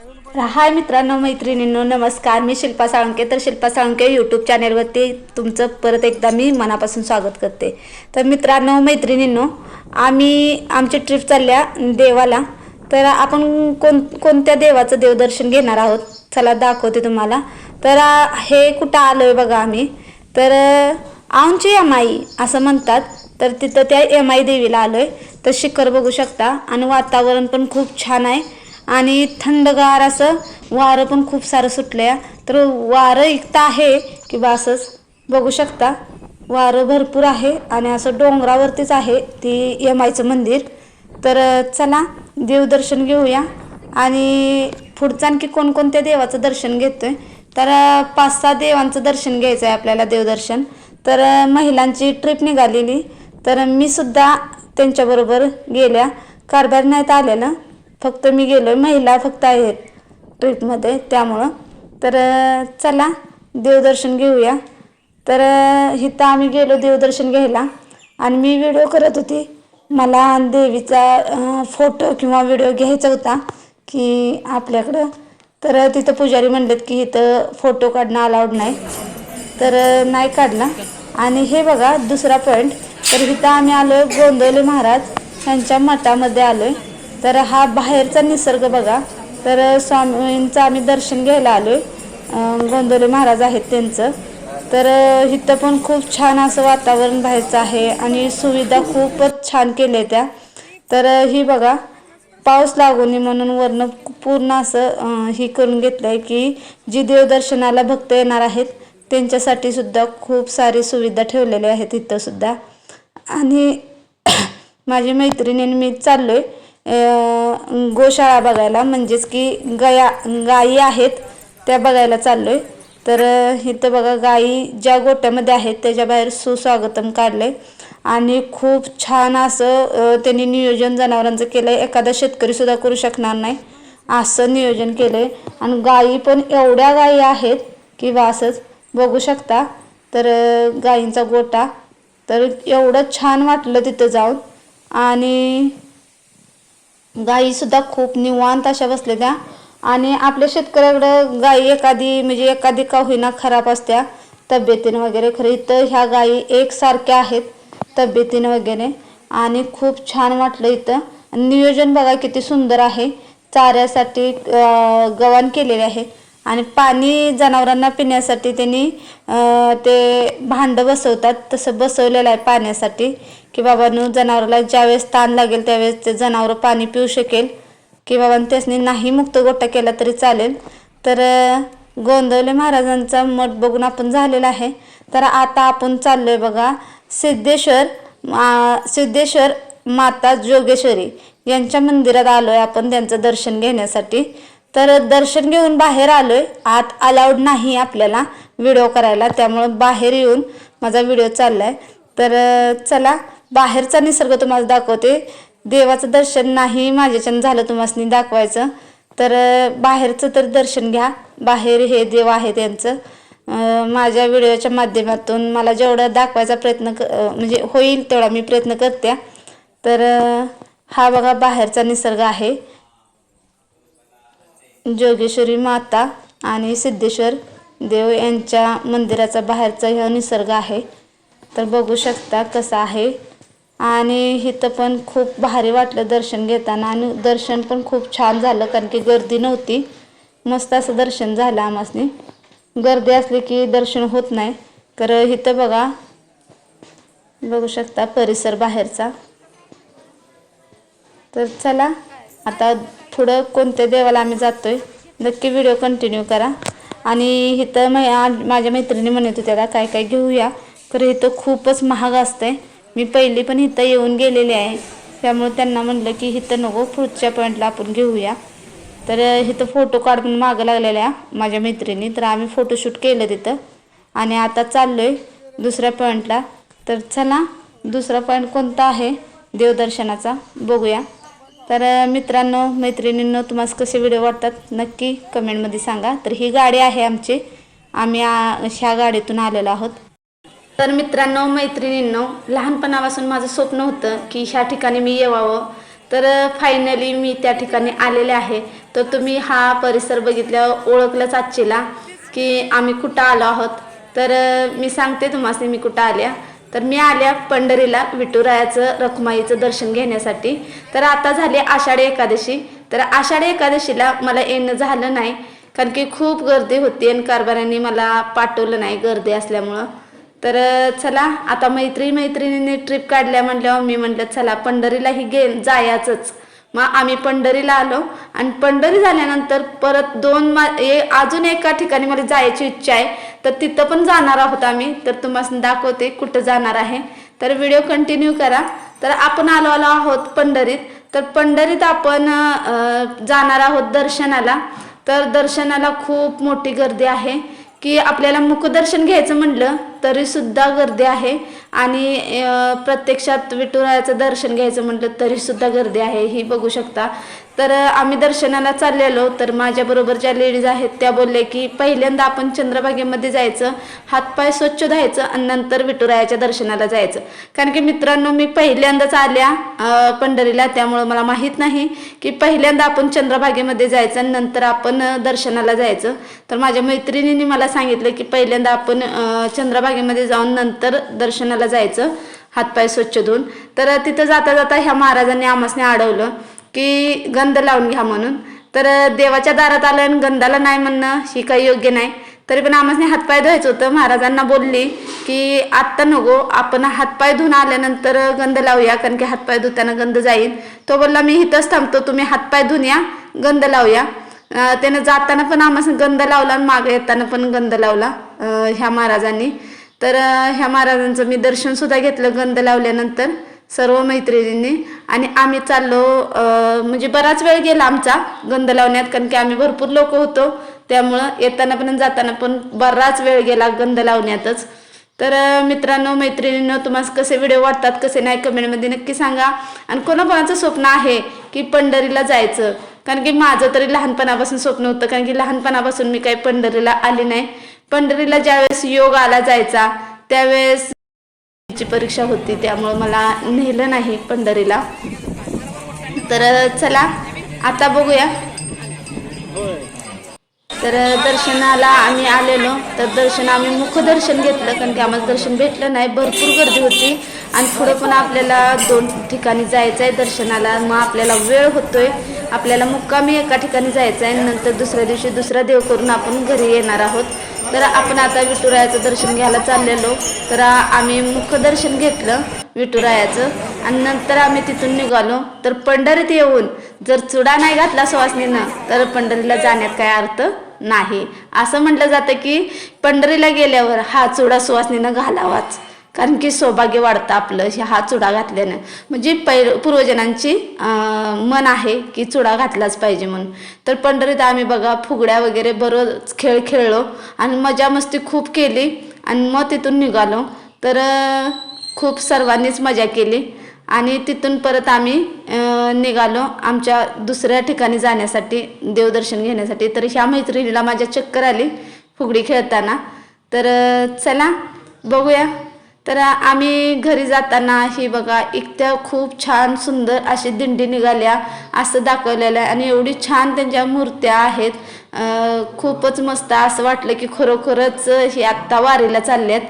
हाय मित्रांनो मैत्रिणींनो नमस्कार. मी शिल्पा साळुंके. तर शिल्पा साळुंके यूट्यूब चॅनेलवरती तुमचं परत एकदा मी मनापासून स्वागत करते. तर मित्रांनो मैत्रिणींनो आम्ही आमची ट्रिप चालल्या देवाला. तर आपण कोण कोणत्या देवाचं देवदर्शन घेणार आहोत? चला दाखवते तुम्हाला. तर हे कुठं आलो आहे बघा आम्ही. तर आमची एमाई असं म्हणतात. तर तिथं त्या एमाई देवीला आलो आहे तर शिखर बघू शकता. आणि वातावरण पण खूप छान आहे. आणि थंडगार असं वारं पण खूप सारं सुटलं आहे तर वारं इतकं आहे की बा असंच बघू शकता. वारं भरपूर आहे आणि असं डोंगरावरतीच आहे ती यमाईचं मंदिर. तर चला देवदर्शन घेऊया. आणि पुढचं आणखी कोणकोणत्या देवाचं दर्शन घेतो आहे तर पाच सहा देवांचं दर्शन घ्यायचं आहे आपल्याला देवदर्शन तर महिलांची ट्रिप निघालेली. तर मी सुद्धा त्यांच्याबरोबर गेल्या. कारभार नाहीत आलेलं. फक्त मी गेलो महिला फक्त आहेत ट्रिपमध्ये त्यामुळं. तर चला देवदर्शन घेऊया. तर हिथं इथं आम्ही गेलो देवदर्शन घ्यायला आणि मी व्हिडिओ करत होती. मला देवीचा फोटो किंवा व्हिडिओ घ्यायचा होता की आपल्याकडं. तर तिथं पुजारी म्हणलेत की इथं फोटो काढणं अलाउड नाही. तर नाही काढला. आणि हे बघा दुसरा पॉईंट तर इथं आम्ही आलो आहे गोंदवले महाराज. यांच्या मठामध्ये आलो आहे तर हा बाहेरचा निसर्ग बघा. तर स्वामींचं आम्ही दर्शन घ्यायला आलो आहे गोंदवले महाराज आहेत त्यांचं. तर इथं पण खूप छान असं वातावरण बाहेरचं आहे आणि सुविधा खूपच छान केल्या त्या. तर ही बघा पाऊस लागू नये म्हणून वरनं पूर्ण असं ही करून घेतलं आहे की जी देवदर्शनाला भक्त येणार आहेत त्यांच्यासाठी सुद्धा खूप सारी सुविधा ठेवलेल्या आहेत इथं सुद्धा. आणि माझी मैत्रिणीने मी चाललो आहे गोशाळा बघायला. म्हणजेच की गया गायी आहेत त्या बघायला चाललो आहे तर इथं बघा गायी ज्या गोट्यामध्ये आहेत त्याच्या बाहेर सुस्वागतम काढलं आहे आणि खूप छान असं त्यांनी नियोजन जनावरांचं केलं आहे एखादा शेतकरीसुद्धा करू शकणार नाही. असं नियोजन केलं आहे आणि गायी पण एवढ्या गायी आहेत की असंच बघू शकता. तर गायींचा गोटा तर एवढं छान वाटलं तिथं जाऊन. आणि गायीसुद्धा खूप निवांत अशा बसल्या त्या आणि आपल्या शेतकऱ्याकडं गायी एखादी म्हणजे एखादी का होईना खराब असत्या तब्येतीनं वगैरे. खरं इथं ह्या गायी एकसारख्या आहेत तब्येतीनं वगैरे. आणि खूप छान वाटलं इथं. आणि नियोजन बघा किती सुंदर आहे. चाऱ्यासाठी अं, गव्हाण केलेले आहे. आणि पाणी जनावरांना पिण्यासाठी त्यांनी ते भांडं बसवतात. तसं बसवलेलं आहे पाण्यासाठी की बाबांनो जनावराला ज्यावेळेस ताण लागेल त्यावेळेस ते जनावरं पाणी पिऊ शकेल. की बाबा त्यासनी नाही मुक्त गोटा केला तरी चालेल. तर गोंदवले महाराजांचा मठ बघून आपण झालेला आहे. तर आता आपण चाललोय बघा सिद्धेश्वर सिद्धेश्वर माता जोगेश्वरी यांच्या मंदिरात आलोय आपण त्यांचं दर्शन घेण्यासाठी. तर दर्शन घेऊन बाहेर आलोय. आत अलाउड नाही आपल्याला व्हिडिओ करायला. त्यामुळं बाहेर येऊन माझा व्हिडिओ चाललाय. तर चला बाहेरचा निसर्ग तुम्हाला दाखवते. देवाचं दर्शन नाही माझ्याच्यानं झालं तुम्हाला दाखवायचं. तर बाहेरचं तर दर्शन घ्या. बाहेर हे देव आहे त्यांचं. माझ्या व्हिडिओच्या माध्यमातून मला जेवढं दाखवायचा प्रयत्न क म्हणजे होईल तेवढा मी प्रयत्न करते. तर हा बघा बाहेरचा निसर्ग आहे. जोगेश्वरी माता आणि सिद्धेश्वर देव यांच्या मंदिराचा बाहेरचा हा निसर्ग आहे. तर बघू शकता कसा आहे. आणि इथं पण खूप भारी वाटलं दर्शन घेताना आणि दर्शन पण खूप छान झालं कारण की गर्दी नव्हती. मस्त असं दर्शन झालं आमासनी गर्दी असली की दर्शन होत नाही. तर इथं बघा. बघू शकता परिसर बाहेरचा. तर चला आता पुढं कोणत्या देवाला आम्ही जातोय नक्की व्हिडिओ कंटिन्यू करा. आणि इथं मै माझ्या मैत्रिणी म्हणत होत्या का काय काय घेऊया? तर इथं खूपच महाग असतंय. मी पहिली पण इथं येऊन गेलेली आहे. त्यामुळे त्यांना म्हणलं की इथं नको पुढच्या पॉईंटला आपण घेऊया. तर इथं फोटो काढून मागं लागलेल्या माझ्या मैत्रिणी. तर आम्ही फोटोशूट केलं तिथं. आणि आता चाललो आहे दुसऱ्या पॉईंटला तर चला दुसरा पॉईंट कोणता आहे? देवदर्शनाचा. बघूया. तर मित्रांनो मैत्रिणींनो तुम्हाला कसे व्हिडिओ वाटतात नक्की कमेंटमध्ये सांगा. तर ही गाडी आहे आमची. आम्ही ह्या गाडीतून आलेलो आहोत. तर मित्रांनो मैत्रिणींनो लहानपणापासून माझं स्वप्न होतं की ह्या ठिकाणी मी येवावं. तर फायनली मी त्या ठिकाणी आलेले आहे. तर तुम्ही हा परिसर बघितल्यावर ओळखलंच आजचीला की आम्ही कुठं आलो आहोत. तर मी सांगते तुम्हाला मी कुठं आल्या. तर मी आल्या पंढरीला विठुरायाचं रखुमाईचं दर्शन घेण्यासाठी. तर आता झाली आषाढी एकादशी. तर आषाढी एकादशीला मला येणं झालं नाही कारण की खूप गर्दी होती आणि कारभाऱ्यांनी मला पाठवलं नाही गर्दी असल्यामुळं. तर चला आता मैत्री मैत्रिणींनी ट्रिप काढल्या म्हटल्यावर मी म्हटलं चला पंढरीलाही गे जायचंच. मग आम्ही पंढरीला आलो आणि पंढरी झाल्यानंतर परत दोन मा ए अजून एका ठिकाणी मला जायची इच्छा आहे. तर तिथं पण जाणार आहोत आम्ही. तर तुम्हाला दाखवते कुठं जाणार आहे. तर व्हिडिओ कंटिन्यू करा. तर आपण आलो आलो आहोत पंढरीत. तर पंढरीत आपण जाणार आहोत दर्शनाला. तर दर्शनाला खूप मोठी गर्दी आहे. की आपल्याला मुखदर्शन घ्यायचं म्हणलं तरीसुद्धा गर्दी आहे. आणि प्रत्यक्षात विठुरायाचं दर्शन घ्यायचं म्हटलं तरीसुद्धा गर्दी आहे. ही बघू शकता. तर आम्ही दर्शनाला चाललेलो. तर माझ्याबरोबर ज्या लेडीज आहेत त्या बोलल्या की पहिल्यांदा आपण चंद्रभागेमध्ये जायचं हातपाय स्वच्छ धुवायचं आणि नंतर विठुरायाच्या दर्शनाला जायचं. कारण की मित्रांनो मी पहिल्यांदाच आल्या पंढरीला. त्यामुळं मला माहीत नाही की पहिल्यांदा आपण चंद्रभागेमध्ये जायचं आणि नंतर आपण दर्शनाला जायचं. तर माझ्या मैत्रिणींनी मला सांगितलं की पहिल्यांदा आपण चंद्रभागेमध्ये जाऊन नंतर दर्शनाला जायचं हातपाय स्वच्छ धुवून. तर तिथं जाता जाता ह्या महाराजांनी आमासने अडवलं की गंध लावून घ्या म्हणून. तर देवाच्या दारात आलं आणि गंधाला नाही म्हणणं ही काही योग्य नाही. तरी पण आम्हाला हातपाय धुवायचं होतं. महाराजांना बोलली की आत्ता नको आपण हातपाय धुवून आल्यानंतर गंध लावूया कारण की हातपाय धुताना गंध जाईल. तो बोलला मी इथंच थांबतो तुम्ही हातपाय धुवून या गंध लावूया. त्यानं जाताना पण आम्हाला गंध लावला आणि मागे येताना पण गंध लावला ह्या महाराजांनी. तर ह्या महाराजांचं मी दर्शनसुद्धा घेतलं गंध लावल्यानंतर. सर्व मैत्रिणींनी. आणि आम्ही चाललो म्हणजे बराच वेळ गेला आमचा गंध लावण्यात कारण की आम्ही भरपूर लोक होतो. त्यामुळं येताना पण जाताना पण बराच वेळ गेला गंध लावण्यातच. तर मित्रांनो मैत्रिणींनो तुम्हाला कसे व्हिडिओ वाटतात कसे नाही कमेंटमध्ये नक्की सांगा. आणि कोणाकोणाचं स्वप्न आहे की पंढरीला जायचं? कारण की माझं तरी लहानपणापासून स्वप्न होतं कारण की लहानपणापासून मी काही पंढरीला आली नाही. पंढरीला ज्यावेळेस योग आला जायचा त्यावेळेस ची परीक्षा होती त्यामुळं मला नेलं नाही पंढरीला. तर चला आता बघूया. तर दर्शनाला आम्ही आलेलो. तर दर्शन आम्ही मुखदर्शन घेतलं कारण की आम्हाला दर्शन भेटलं नाही. भरपूर गर्दी होती. आणि पुढं पण आपल्याला दोन ठिकाणी जायचं आहे दर्शनाला. मग आपल्याला वेळ होतोय. आपल्याला मुक्कामी एका ठिकाणी जायचं आहे नंतर दुसऱ्या दिवशी दुसरा देव करून आपण घरी येणार आहोत. तर आपण आता विठुरायाचं दर्शन घ्यायला चाललेलो. तर आम्ही मुखदर्शन घेतलं विठुरायाचं. आणि नंतर आम्ही तिथून निघालो. तर पंढरीत येऊन जर चुडा नाही घातला सुवासनीनं तर पंढरीला जाण्यात काय अर्थ नाही. असं म्हटलं जातं की पंढरीला गेल्यावर हा चुडा सुवासनीनं घालावाच. कारण की सौभाग्य वाढतं आपलं हे हा चुडा घातल्यानं. म्हणजे पै पूर्वजनांची मन आहे की चुडा घातलाच पाहिजे म्हणून. तर पंढरीत आम्ही बघा फुगड्या वगैरे बरोच खेळ खेळलो आणि मजा मस्ती खूप केली आणि मग तिथून निघालो. तर खूप सर्वांनीच मजा केली आणि तिथून परत आम्ही निघालो आमच्या दुसऱ्या ठिकाणी जाण्यासाठी देवदर्शन घेण्यासाठी. तर ह्या मैत्रिणीला माझ्या चक्कर आली फुगडी खेळताना. तर चला बघूया. तर आम्ही घरी जाताना ही बघा इतक्या खूप छान सुंदर अशी दिंडी निघाल्या असं दाखवलेलं आहे. आणि एवढी छान त्यांच्या मूर्त्या आहेत. खूपच मस्त असं वाटलं की खरोखरच हे आत्ता वारीला चालल्यात.